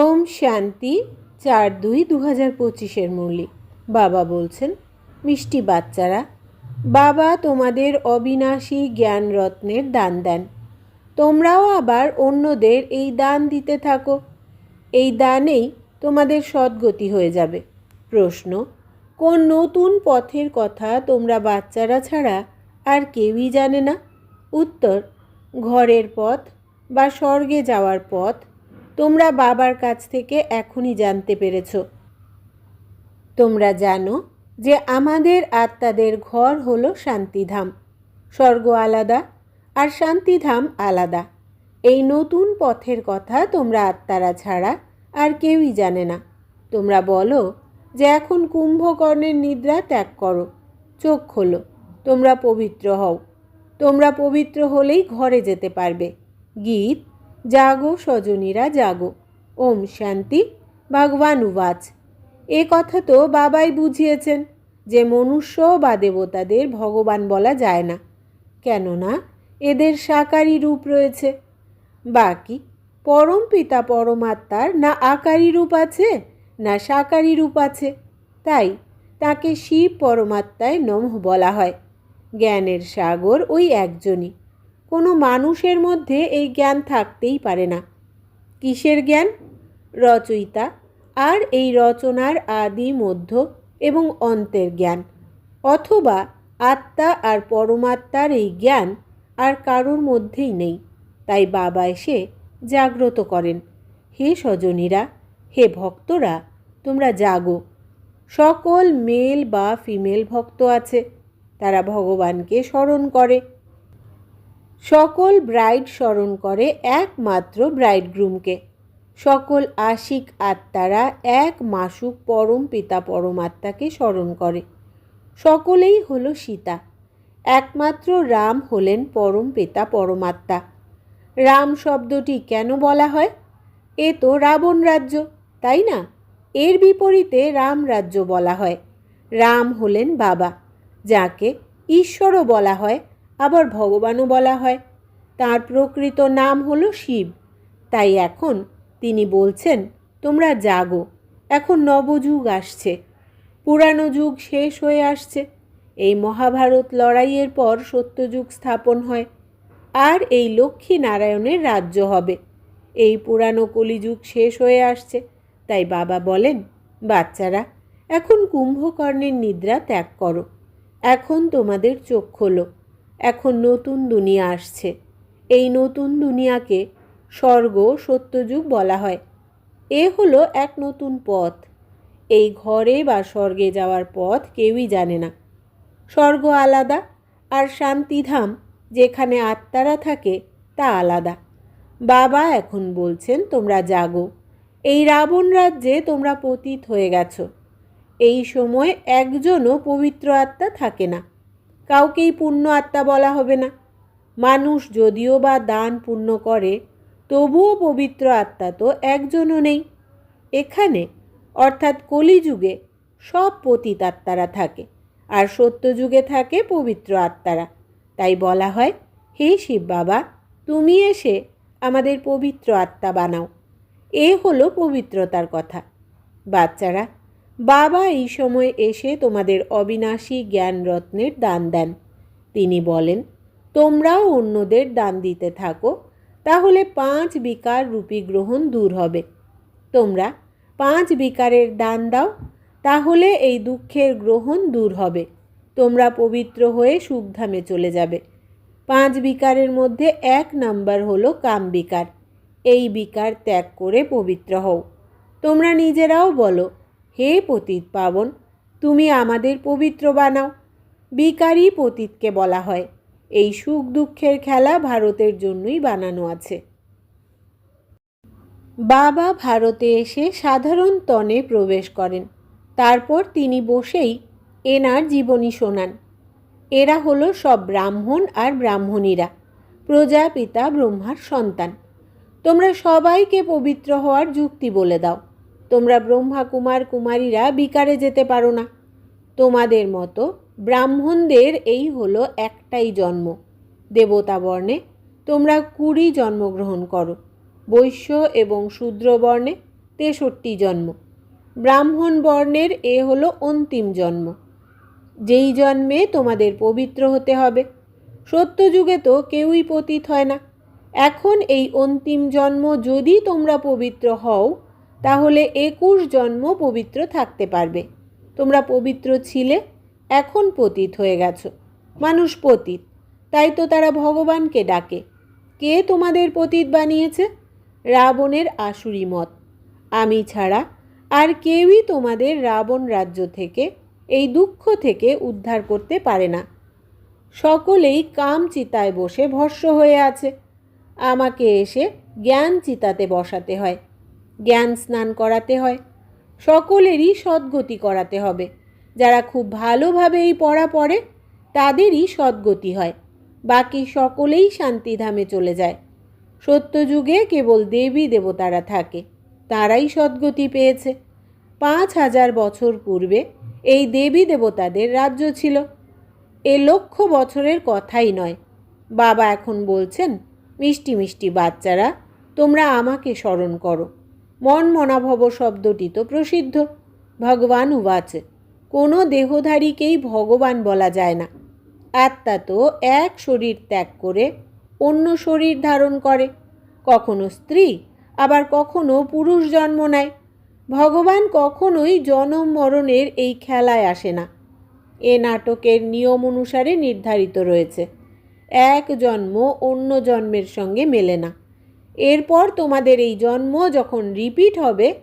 ওম শান্তি চার দুই দু হাজার পঁচিশের মুরলি বাবা বলছেন, মিষ্টি বাচ্চারা, বাবা তোমাদের অবিনাশী জ্ঞান রত্নের দান দেন। তোমরাও আবার অন্যদের এই দান দিতে থাকো। এই দানেই তোমাদের সদ্গতি হয়ে যাবে। প্রশ্ন, কোন নতুন পথের কথা তোমরা বাচ্চারা ছাড়া আর কেউই জানে না? উত্তর, ঘরের পথ বা স্বর্গে যাওয়ার পথ তোমরা বাবার কাছ থেকে এখনই জানতে পেরেছ। তোমরা জানো যে আমাদের আত্মাদের ঘর হলো শান্তিধাম। স্বর্গ আলাদা আর শান্তিধাম আলাদা। এই নতুন পথের কথা তোমরা আত্মারা ছাড়া আর কেউই জানে না। তোমরা বলো যে এখন কুম্ভকর্ণের নিদ্রা ত্যাগ করো, চোখ খোলো, তোমরা পবিত্র হও। তোমরা পবিত্র হলেই ঘরে যেতে পারবে। গীত জাগো স্বজনীরা জাগো। ওম শান্তি, ভগবান উবাচ। এ কথা তো বাবাই বুঝিয়েছেন যে মনুষ্য বা দেবতাদের ভগবান বলা যায় না। কেননা এদের সাকারী রূপ রয়েছে। বাকি, পরম পিতা পরমাত্মার না আকারী রূপ আছে, না সাকারী রূপ আছে। তাই তাকে শিব পরমাত্মায় নমঃ বলা হয়। জ্ঞানের সাগর ওই একজনই। কোনো মানুষের মধ্যে এই জ্ঞান থাকতেই পারে না। কিসের জ্ঞান? রচয়িতা। আর এই রচনার আদি মধ্য এবং অন্তের জ্ঞান। অথবা আত্মা আর পরমাত্মার এই জ্ঞান আর কারোর মধ্যেই নেই। তাই বাবা এসে জাগ্রত করেন, হে স্বজনীরা, হে ভক্তরা, তোমরা জাগো। সকল মেল বা ফিমেল ভক্ত আছে, তারা ভগবানকে স্মরণ করে। সকল ব্রাইড স্মরণ করে একমাত্র ব্রাইড গ্রুমকে সকল আশিক আত্মারা এক মাসুক পরম পিতা পরমাত্মাকে স্মরণ করে। সকলেই হল সীতা। একমাত্র রাম হলেন পরম পিতা পরমাত্মা। রাম শব্দটি কেন বলা হয়? এ তো রাবণ রাজ্য, তাই না? এর বিপরীতে রাম রাজ্য বলা হয়। রাম হলেন বাবা, যাকে ঈশ্বরও বলা হয় আবার ভগবানও বলা হয়। তার প্রকৃত নাম হলো শিব। তাই এখন তিনি বলছেন, তোমরা জাগো, এখন নবযুগ আসছে। পুরানো যুগ শেষ হয়ে আসছে। এই মহাভারত লড়াইয়ের পর সত্যযুগ স্থাপন হয়। আর এই লক্ষ্মী নারায়ণের রাজ্য হবে। এই পুরানো কলিযুগ শেষ হয়ে আসছে। তাই বাবা বলেন, বাচ্চারা, এখন কুম্ভকর্ণের নিদ্রা ত্যাগ করো। এখন তোমাদের চোখ খোলো। এখন নতুন দুনিয়া আসছে। এই নতুন দুনিয়াকে স্বর্গ সত্যযুগ বলা হয়। এ হলো এক নতুন পথ। এই ঘরে বা স্বর্গে যাওয়ার পথ কেউই জানে না। স্বর্গ আলাদা আর শান্তিধাম যেখানে আত্মারা থাকে তা আলাদা। বাবা এখন বলছেন, তোমরা জাগো। এই রাবণ রাজ্যে তোমরা পতিত হয়ে গেছো। এই সময় একজনও পবিত্র আত্মা থাকে না। কাউকেই পুণ্য আত্মা বলা হবে না। মানুষ যদিও বা দান পুণ্য করে, তবুও পবিত্র আত্মা তো একজনও নেই। এখানে, অর্থাৎ কলিযুগে, সব পতিত আত্মারা থাকে, আর সত্যযুগে থাকে পবিত্র আত্মারা। তাই বলা হয়, হে শিব বাবা, তুমি এসে আমাদের পবিত্র আত্মা বানাও। এ হলো পবিত্রতার কথা। বাচ্চারা বাবা এই সময় এসে তোমাদের অবিনাশী জ্ঞান রত্নের দান দেন। তিনি বলেন, তোমরাও অন্যদের দান দিতে থাকো, তাহলে পাঁচ বিকার রূপী গ্রহণ দূর হবে। তোমরা পাঁচ বিকারের দান দাও, তাহলে এই দুঃখের গ্রহণ দূর হবে। তোমরা পবিত্র হয়ে সুখধামে চলে যাবে। পাঁচ বিকারের মধ্যে এক নাম্বার হলো কাম বিকার। এই বিকার ত্যাগ করে পবিত্র হও। তোমরা নিজেরাও বলো হে পতিত পাবন, তুমি আমাদের পবিত্র বানাও। বিকারই পতিতকে বলা হয়। এই সুখ দুঃখের খেলা ভারতের জন্যই বানানো আছে। বাবা ভারতে এসে সাধারণ তনে প্রবেশ করেন। তারপর তিনি বসেই এনার জীবনী শোনান। এরা হলো সব ব্রাহ্মণ আর ব্রাহ্মণীরা, প্রজাপিতা ব্রহ্মার সন্তান। তোমরা সবাইকে পবিত্র হওয়ার যুক্তি বলে দাও। তোমরা ব্রহ্মা কুমার কুমারীরা বিকারে যেতে পারো না। তোমাদের মতো ব্রাহ্মণদের এই হলো একটাই জন্ম। দেবতা বর্ণে তোমরা কুড়ি জন্মগ্রহণ করো। বৈশ্য এবং শূদ্র বর্ণে তেষট্টি জন্ম। ব্রাহ্মণ বর্ণের এ হলো অন্তিম জন্ম। যেই জন্মে তোমাদের পবিত্র হতে হবে। সত্যযুগে তো কেউই পতিত হয় না। এখন এই অন্তিম জন্ম যদি তোমরা পবিত্র হও তাহলে একুশ জন্ম পবিত্র থাকতে পারবে। তোমরা পবিত্র ছিলে, এখন পতীত হয়ে গেছো। মানুষ পতীত, তাই তো তারা ভগবানকে ডাকে। কে তোমাদের পতীত বানিয়েছে? রাবণের আসুরি মত। আমি ছাড়া আর কেউই তোমাদের রাবণ রাজ্য থেকে, এই দুঃখ থেকে উদ্ধার করতে পারে না। সকলেই কাম চিতায় বসে ভস্য হয়ে আছে। আমাকে এসে জ্ঞান চিতাতে বসাতে হয়। জ্ঞান স্নান করাতে হয়। সকলেরই সদ্গতি করাতে হবে। যারা খুব ভালোভাবে এই পড়া পড়ে, তাদেরই সদ্গতি হয়। বাকি সকলেই শান্তিধামে চলে যায়। সত্যযুগে কেবল দেবী দেবতারা থাকে, তারাই সদ্গতি পেয়েছে। পাঁচ হাজার বছর পূর্বে এই দেবী দেবতাদের রাজ্য ছিল। এ লক্ষ বছরের কথাই নয়। বাবা এখন বলছেন, মিষ্টি মিষ্টি বাচ্চারা, তোমরা আমাকে স্মরণ করো। মন মনাভব শব্দটি তো প্রসিদ্ধ। ভগবান উবাচে, কোনো দেহধারীকেই ভগবান বলা যায় না। আত্মা তো এক শরীর ত্যাগ করে অন্য শরীর ধারণ করে। কখনো স্ত্রী, আবার কখনো পুরুষ জন্ম নেয়। ভগবান কখনোই জনম মরণের এই খেলায় আসে না। এ নাটকের নিয়ম অনুসারে নির্ধারিত রয়েছে। এক জন্ম অন্য জন্মের সঙ্গে মেলে না। এরপর তোমাদের এই জন্ম যখন রিপিট হবে,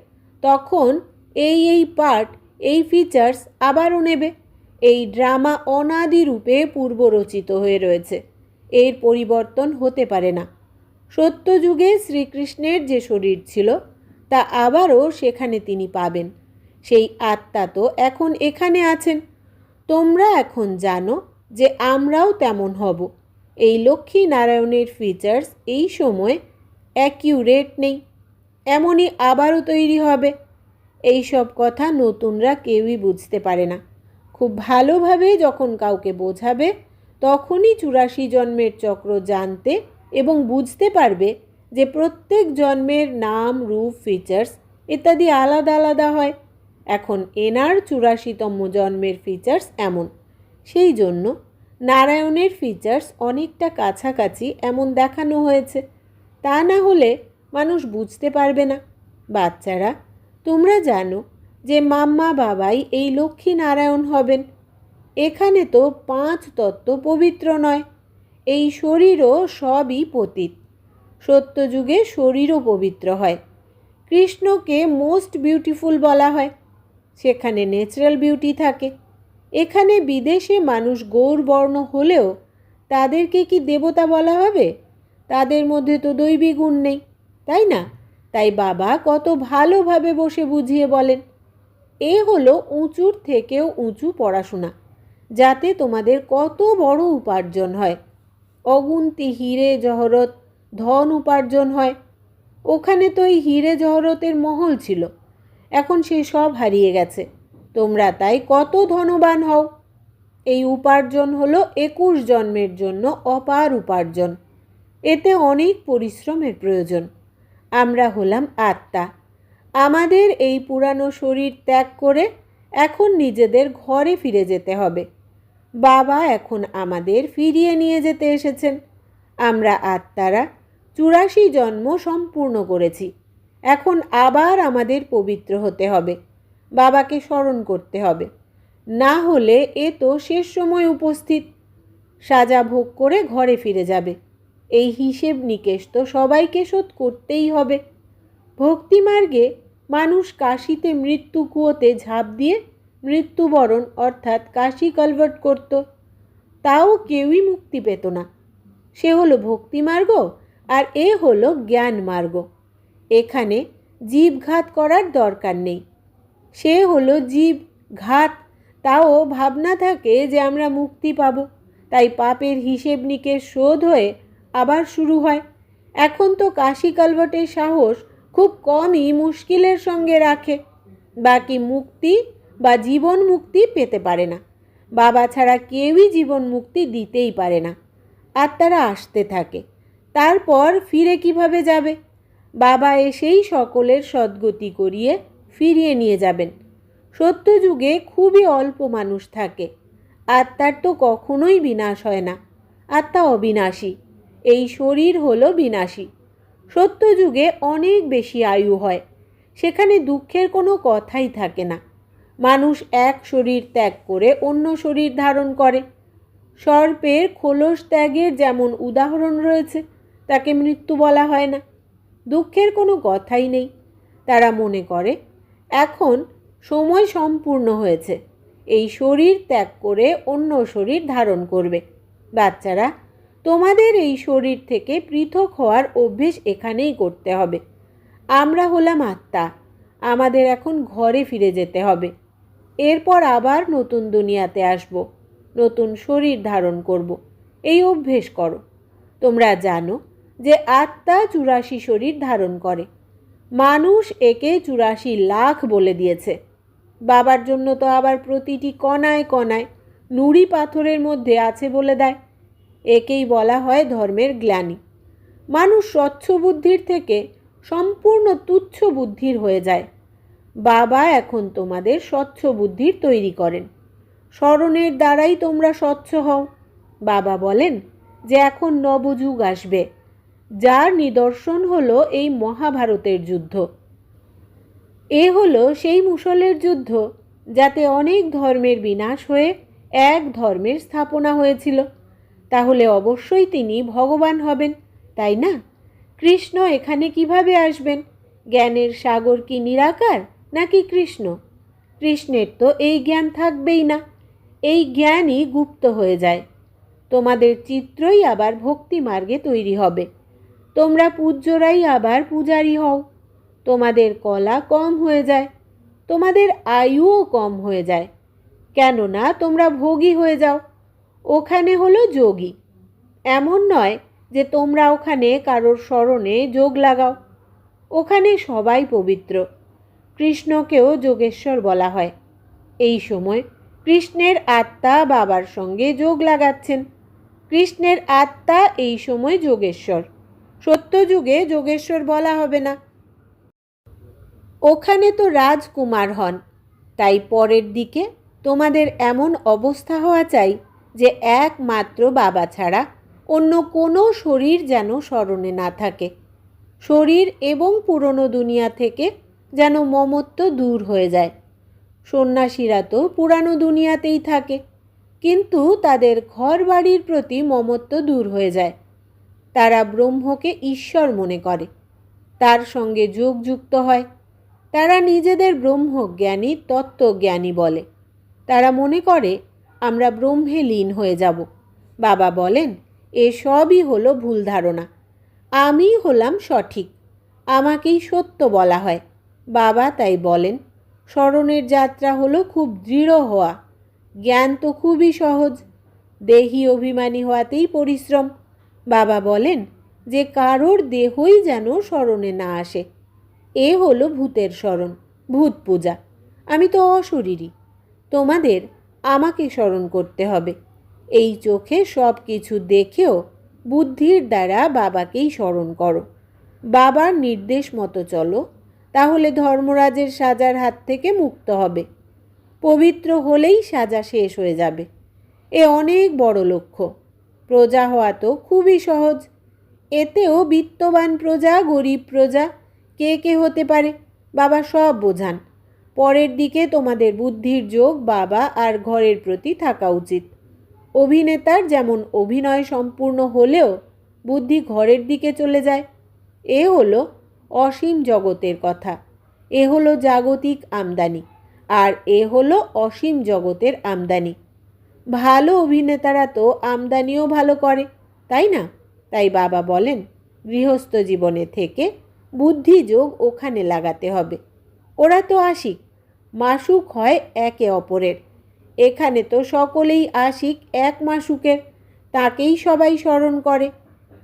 তখন এই এই পার্ট এই ফিচার্স আবারও নেবে। এই ড্রামা অনাদি রূপে পূর্বরচিত হয়ে রয়েছে। এর পরিবর্তন হতে পারে না। সত্যযুগে শ্রীকৃষ্ণের যে শরীর ছিল, তা আবারও সেখানে তিনি পাবেন। সেই আত্মা তো এখন এখানে আছেন। তোমরা এখন জানো যে আমরাও তেমন হব। এই লক্ষ্মী নারায়ণের ফিচার্স এই সময় অ্যাকিউরেট নেই। এমনই আবারও তৈরি হবে। এই সব কথা নতুনরা কেউই বুঝতে পারে না। খুব ভালোভাবে যখন কাউকে বোঝাবে, তখনই চুরাশি জন্মের চক্র জানতে এবং বুঝতে পারবে যে প্রত্যেক জন্মের নাম, রূপ ফিচার্স ইত্যাদি আলাদা আলাদা হয়। এখন এনার চুরাশিতম জন্মের ফিচার্স এমন। সেই জন্য নারায়ণের ফিচার্স অনেকটা কাছাকাছি এমন দেখানো হয়েছে। তা না হলে মানুষ বুঝতে পারবে না। বাচ্চারা, তোমরা জানো যে মাম্মা বাবাই এই লক্ষ্মী নারায়ণ হবেন। এখানে তো পাঁচ তত্ত্ব পবিত্র নয়, এই শরীরও সবই পতীত। সত্যযুগে শরীরও পবিত্র হয়। কৃষ্ণকে মোস্ট বিউটিফুল বলা হয়, সেখানে ন্যাচারাল বিউটি থাকে। এখানে বিদেশে মানুষ গৌরবর্ণ হলেও তাদেরকে কি দেবতা বলা হবে? তাদের মধ্যে তো দৈবী গুণ নেই, তাই না? তাই বাবা কত ভালোভাবে বসে বুঝিয়ে বলেন, এ হলো উঁচুর থেকেও উঁচু পড়াশোনা, যাতে তোমাদের কত বড় উপার্জন হয়। অগুন্তি হিরে জহরত, ধন উপার্জন হয়। ওখানে তো এই হিরে জহরতের মহল ছিল, এখন সে সব হারিয়ে গেছে, তোমরা তাই কত ধনবান হও। এই উপার্জন হলো একুশ জন্মের জন্য অপার উপার্জন। এতে অনেক পরিশ্রমের প্রয়োজন। আমরা হলাম আত্মা। আমাদের এই পুরানো শরীর ত্যাগ করে এখন নিজেদের ঘরে ফিরে যেতে হবে। বাবা এখন আমাদের ফিরিয়ে নিয়ে যেতে এসেছেন। আমরা আত্মারা চুরাশি জন্ম সম্পূর্ণ করেছি। এখন আবার আমাদের পবিত্র হতে হবে। বাবাকে স্মরণ করতে হবে। না হলে এ তো শেষ সময় উপস্থিত। সাজা ভোগ করে ঘরে ফিরে যাবে। এই হিসেব নিকেশ তো সবাইকে শোধ করতেই হবে। ভক্তিমার্গে মানুষ কাশিতে মৃত্যু কুয়োতে ঝাঁপ দিয়ে মৃত্যুবরণ অর্থাৎ কাশি কলভার্ট করত। তাও কেউই মুক্তি পেত না। সে হলো ভক্তিমার্গ আর এ হলো জ্ঞান মার্গ এখানে জীবঘাত করার দরকার নেই। সে হলো জীব ঘাত তাও ভাবনা থাকে যে আমরা মুক্তি পাব। তাই পাপের হিসেব নিকেশ শোধ হয়ে আবার শুরু হয়। এখন তো কাশি কালভটের সাহস খুব কমই মুশকিলের সঙ্গে রাখে। বাকি মুক্তি বা জীবন মুক্তি পেতে পারে না। বাবা ছাড়া কেউই জীবন মুক্তি দিতেই পারে না। আত্মারা আসতে থাকে। তারপর ফিরে কীভাবে যাবে? বাবা এসেই সকলের সদ্গতি করিয়ে ফিরিয়ে নিয়ে যাবেন। সত্যযুগে খুবই অল্প মানুষ থাকে। আত্মার তো কখনোই বিনাশ হয় না। আত্মা অবিনাশী। এই শরীর হলো বিনাশী। সত্যযুগে অনেক বেশি আয়ু হয়, সেখানে দুঃখের কোনো কথাই থাকে না। মানুষ এক শরীর ত্যাগ করে অন্য শরীর ধারণ করে। সর্পের খোলস ত্যাগের যেমন উদাহরণ রয়েছে, তাকে মৃত্যু বলা হয় না। দুঃখের কোনো কথাই নেই। তারা মনে করে, এখন সময় সম্পূর্ণ হয়েছে। এই শরীর ত্যাগ করে অন্য শরীর ধারণ করবে। বাচ্চারা তোমাদের এই শরীর থেকে পৃথক হওয়ার অভ্যেস এখানেই করতে হবে। আমরা হলাম আত্মা, আমাদের এখন ঘরে ফিরে যেতে হবে। এরপর আবার নতুন দুনিয়াতে আসব, নতুন শরীর ধারণ করব। এই অভ্যেস করো। তোমরা জানো যে আত্মা চুরাশি শরীর ধারণ করে। মানুষ একে চুরাশি লাখ বলে দিয়েছে। বাবার জন্য তো আবার প্রতিটি কণায় কণায় নুড়ি পাথরের মধ্যে আছে বলে দেয়। একেই বলা হয় ধর্মের গ্লানি। মানুষ স্বচ্ছ বুদ্ধির থেকে সম্পূর্ণ তুচ্ছ বুদ্ধির হয়ে যায়। বাবা এখন তোমাদের স্বচ্ছ বুদ্ধির তৈরি করেন। স্মরণের দ্বারাই তোমরা স্বচ্ছ হও। বাবা বলেন যে এখন নবযুগ আসবে। যার নিদর্শন হলো এই মহাভারতের যুদ্ধ। এ হলো সেই মুসলের যুদ্ধ যাতে অনেক ধর্মের বিনাশ হয়ে এক ধর্মের স্থাপনা হয়েছিল। তাহলে অবশ্যই তিনি ভগবান হবেন, তাই না? কৃষ্ণ এখানে কীভাবে আসবেন? জ্ঞানের সাগর কি নিরাকার নাকি কৃষ্ণ? কৃষ্ণের তো এই জ্ঞান থাকবেই না, এই জ্ঞানই গুপ্ত হয়ে যায়। তোমাদের চিত্রই আবার ভক্তি মার্গে তৈরি হবে। তোমরা পূজ্যরাই আবার পূজারী হও। তোমাদের কলা কম হয়ে যায়, তোমাদের আয়ুও কম হয়ে যায়। কেননা তোমরা ভোগী হয়ে যাও। ওখানে হলো যোগী। এমন নয় যে তোমরা ওখানে কারোর স্মরণে যোগ লাগাও। ওখানে সবাই পবিত্র। কৃষ্ণকেও যোগেশ্বর বলা হয়। এই সময় কৃষ্ণের আত্মা বাবার সঙ্গে যোগ লাগাচ্ছেন। কৃষ্ণের আত্মা এই সময় যোগেশ্বর। সত্যযুগে যোগেশ্বর বলা হবে না। ওখানে তো রাজকুমার হন। তাই পরের দিকে তোমাদের এমন অবস্থা হওয়া চাই যে একমাত্র বাবা ছাড়া অন্য কোনো শরীর যেন স্মরণে না থাকে। শরীর এবং পুরনো দুনিয়া থেকে যেন মমত্ব দূর হয়ে যায়। সন্ন্যাসীরা তো পুরানো দুনিয়াতেই থাকে, কিন্তু তাদের ঘর বাড়ির প্রতি মমত্ব দূর হয়ে যায়। তারা ব্রহ্মকে ঈশ্বর মনে করে, তার সঙ্গে যোগ যুক্ত হয়। তারা নিজেদের ব্রহ্মজ্ঞানী তত্ত্বজ্ঞানী বলে। তারা মনে করে আমরা ব্রহ্মে লীন হয়ে যাব। বাবা বলেন এসবই হলো ভুল ধারণা। আমি হলাম সঠিক। আমাকেই সত্য বলা হয়। বাবা তাই বলেন স্মরণের যাত্রা হলো খুব দৃঢ় হওয়া। জ্ঞান তো খুবই সহজ। দেহি অভিমানী হওয়াতেই পরিশ্রম। বাবা বলেন, যে কারোর দেহই যেন স্মরণে না আসে, এ হলো ভূতের স্মরণ ভূত পূজা। আমি তো অশরীরী। তোমাদের আমাকে স্মরণ করতে হবে। এই চোখে সব কিছু দেখেও বুদ্ধির দ্বারা বাবাকেই স্মরণ করো। বাবার নির্দেশ মতো চলো, তাহলে ধর্মরাজের সাজার হাত থেকে মুক্ত হবে। পবিত্র হলেই সাজা শেষ হয়ে যাবে। এ অনেক বড় লক্ষ্য। প্রজা হওয়া তো খুবই সহজ। এতেও বিত্তবান প্রজা, গরিব প্রজা, কে কে হতে পারে? বাবা সব বোঝান। পরের দিকে তোমাদের বুদ্ধির যোগ বাবা আর ঘরের প্রতি থাকা উচিত। অভিনেতার যেমন অভিনয় সম্পূর্ণ হলেও বুদ্ধি ঘরের দিকে চলে যায়। এ হলো অসীম জগতের কথা। এ হলো জাগতিক আমদানি। আর এ হলো অসীম জগতের আমদানি। ভালো অভিনেতারা তো আমদানিও ভালো করে, তাই না? তাই বাবা বলেন, গৃহস্থ জীবনে থেকে বুদ্ধিযোগ ওখানে লাগাতে হবে। ওরা তো আশিক। মাসুক হয় একে অপরের। এখানে তো সকলেই আশিক এক মাসুকের, তাকেই সবাই স্মরণ করে।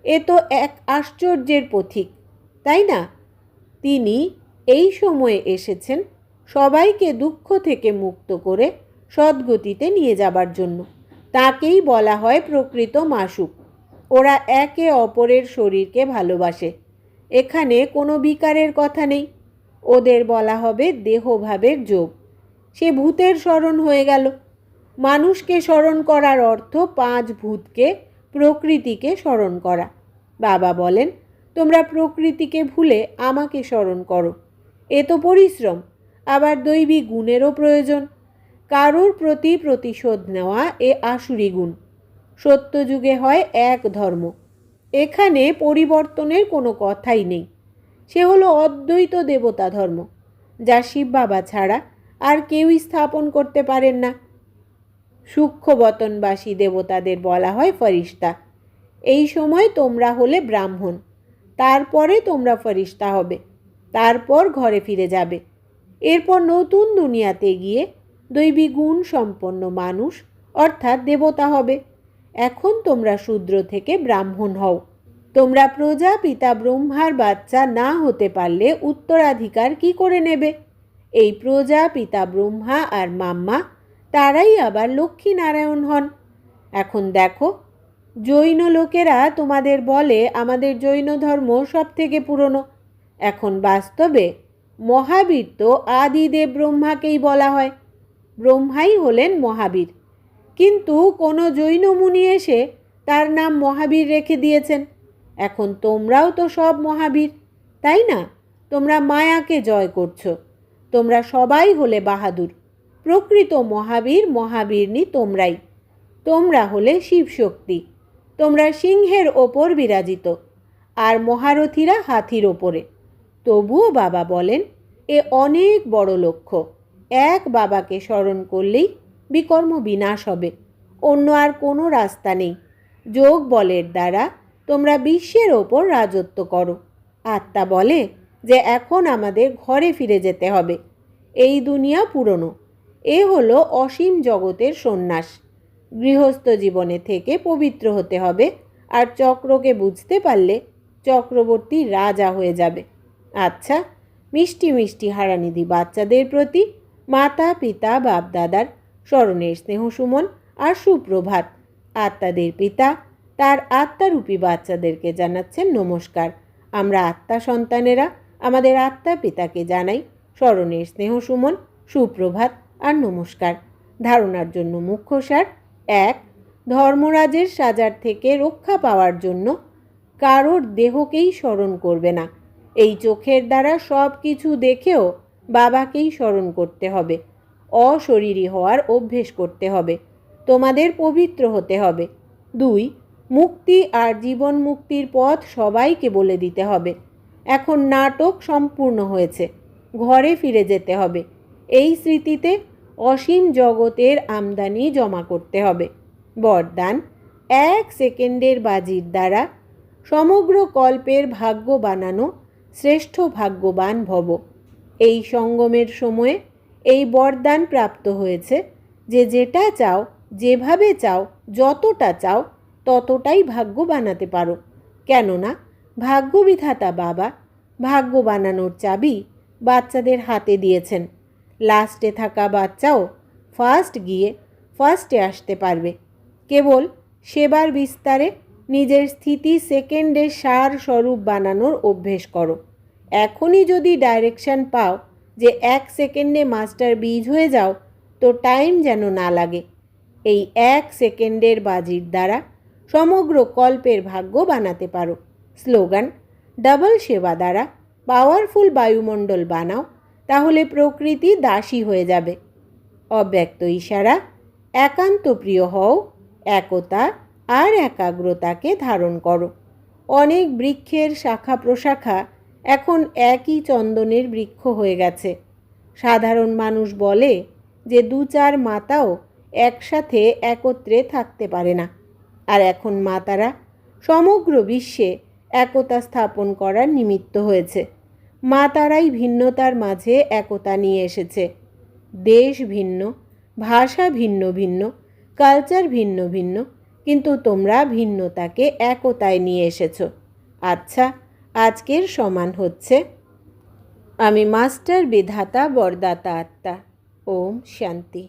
এ তো এক আশ্চর্যের পথিক, তাই না? তিনি এই সময়ে এসেছেন সবাইকে দুঃখ থেকে মুক্ত করে সদ্গতিতে নিয়ে যাবার জন্য। তাকেই বলা হয় প্রকৃত মাসুক। ওরা একে অপরের শরীরকে ভালোবাসে। এখানে কোনো বিকারের কথা নেই। ওদের বলা হবে দেহভাবের যোগ। সে ভূতের স্মরণ হয়ে গেল। মানুষকে স্মরণ করার অর্থ পাঁচ ভূতকে, প্রকৃতিকে স্মরণ করা। বাবা বলেন, তোমরা প্রকৃতিকে ভুলে আমাকে স্মরণ করো। এ তো পরিশ্রম, আবার দৈবিক গুণেরও প্রয়োজন। কারুর প্রতি প্রতিশোধ নেওয়া এ আসুরি গুণ। সত্যযুগে হয় এক ধর্ম। এখানে পরিবর্তনের কোনো কথাই নেই। সে হলো অদ্বৈত দেবতা ধর্ম, যা শিব বাবা ছাড়া আর কেউই স্থাপন করতে পারেন না। সূক্ষ্মবতনবাসী দেবতাদের বলা হয় ফরিস্তা। এই সময় তোমরা হলে ব্রাহ্মণ, তারপরে তোমরা ফরিস্তা হবে, তারপর ঘরে ফিরে যাবে। এরপর নতুন দুনিয়াতে গিয়ে দৈবী গুণ সম্পন্ন মানুষ, অর্থাৎ দেবতা হবে। এখন তোমরা শূদ্র থেকে ব্রাহ্মণ হও। তোমরা প্রজা, পিতা, ব্রহ্মার বাচ্চা না হতে পারলে উত্তরাধিকার কি করে নেবে? এই প্রজা, পিতা, ব্রহ্মা আর মাম্মা তারাই আবার লক্ষ্মী নারায়ণ হন। এখন দেখো, জৈন লোকেরা তোমাদের বলে আমাদের জৈন ধর্ম সব থেকে পুরনো। এখন বাস্তবে মহাবীর তো আদিদেব ব্রহ্মাকেই বলা হয়। ব্রহ্মাই হলেন মহাবীর। কিন্তু কোনো জৈন মুনি এসে তার নাম মহাবীর রেখে দিয়েছেন। এখন তোমরাও তো সব মহাবীর, তাই না? তোমরা মায়াকে জয় করছ। তোমরা সবাই হলে বাহাদুর। প্রকৃত মহাবীর, মহাবীরনি তোমরাই। তোমরা হলে শিবশক্তি। তোমরা সিংহের ওপর বিরাজিত। আর মহারথীরা হাতির ওপরে। তবুও বাবা বলেন, এ অনেক বড় লক্ষ্য। এক বাবাকে স্মরণ করলেই বিকর্ম বিনাশ হবে। অন্য আর কোনো রাস্তা নেই। যোগ বলের দ্বারা তোমরা বিশ্বের ওপর রাজত্ব করো। আত্মা বলে যে এখন আমাদের ঘরে ফিরে যেতে হবে। এই দুনিয়া পুরনো। এ হলো অসীম জগতের সন্ন্যাস। গৃহস্থ জীবনে থেকে পবিত্র হতে হবে আর চক্রকে বুঝতে পারলে চক্রবর্তী রাজা হয়ে যাবে। আচ্ছা মিষ্টি মিষ্টি হারানিধি বাচ্চাদের প্রতি মাতা, পিতা বাপ দাদার স্মরণের স্নেহ সুমন আর সুপ্রভাত। আত্মাদের পিতা তার আত্মারূপী বাচ্চাদেরকে জানাচ্ছেন নমস্কার। আমরা আত্মা সন্তানেরা, আমাদের আত্মা পিতাকে জানাই। স্মরণের স্নেহ সুমন, সুপ্রভাত আর নমস্কার। ধারণার জন্য মুখ্য সার, এক, ধর্মরাজের সাজার থেকে রক্ষা পাওয়ার জন্য কারোর দেহকেই স্মরণ করবে না। এই চোখের দ্বারা সব কিছু দেখেও বাবাকেই স্মরণ করতে হবে। অশরীরী হওয়ার অভ্যেস করতে হবে। তোমাদের পবিত্র হতে হবে। দুই মুক্তি আর জীবন মুক্তির পথ সবাইকে বলে দিতে হবে। এখন নাটক সম্পূর্ণ হয়েছে, ঘরে ফিরে যেতে হবে। এই স্মৃতিতে অসীম জগতের আমদানি জমা করতে হবে। বরদান, এক সেকেন্ডের বাজির দ্বারা সমগ্র কল্পের ভাগ্য বানানো শ্রেষ্ঠ ভাগ্যবান ভব। এই সঙ্গমের সময়ে এই বরদান প্রাপ্ত হয়েছে, যে যেটা চাও, যেভাবে চাও, যতটা চাও ততটাই ভাগ্য বানাতে পারো। কেননা, ভাগ্যবিধাতা বাবা ভাগ্য বানানোর চাবি বাচ্চাদের হাতে দিয়েছেন। লাস্টে থাকা বাচ্চাও ফার্স্ট গিয়ে ফার্স্টে আসতে পারবে। কেবল সেবার বিস্তারে নিজের স্থিতি সেকেন্ডে সার স্বরূপ বানানোর অভ্যেস করো। এখনই যদি ডাইরেকশন পাও যে এক সেকেন্ডে মাস্টার বীজ হয়ে যাও, তো টাইম যেন না লাগে। এই এক সেকেন্ডের বাজির দ্বারা সমগ্র কল্পের ভাগ্য বানাতে পারো। স্লোগান, ডাবল সেবা দ্বারা পাওয়ারফুল বায়ুমণ্ডল বানাও, তাহলে প্রকৃতি দাসী হয়ে যাবে। অব্যক্ত ইশারা, একান্ত প্রিয় হও, একতা আর একাগ্রতাকে ধারণ করো। অনেক বৃক্ষের শাখা প্রশাখা এখন একই চন্দনের বৃক্ষ হয়ে গেছে। সাধারণ মানুষ বলে যে দু চার মাতাও একসাথে একত্রে থাকতে পারে না। আর এখন মা তারা সমগ্র বিশ্বে একতা স্থাপন করার নিমিত্ত হয়েছে। মা তারাই ভিন্নতার মাঝে একতা নিয়ে এসেছে। দেশ ভিন্ন, ভাষা ভিন্ন ভিন্ন কালচার ভিন্ন ভিন্ন, কিন্তু তোমরা ভিন্নতাকে একতায় নিয়ে এসেছ। আচ্ছা আজকের সমান হচ্ছে, আমি মাস্টার বিধাতা বরদাতা আত্মা। ওম শান্তি।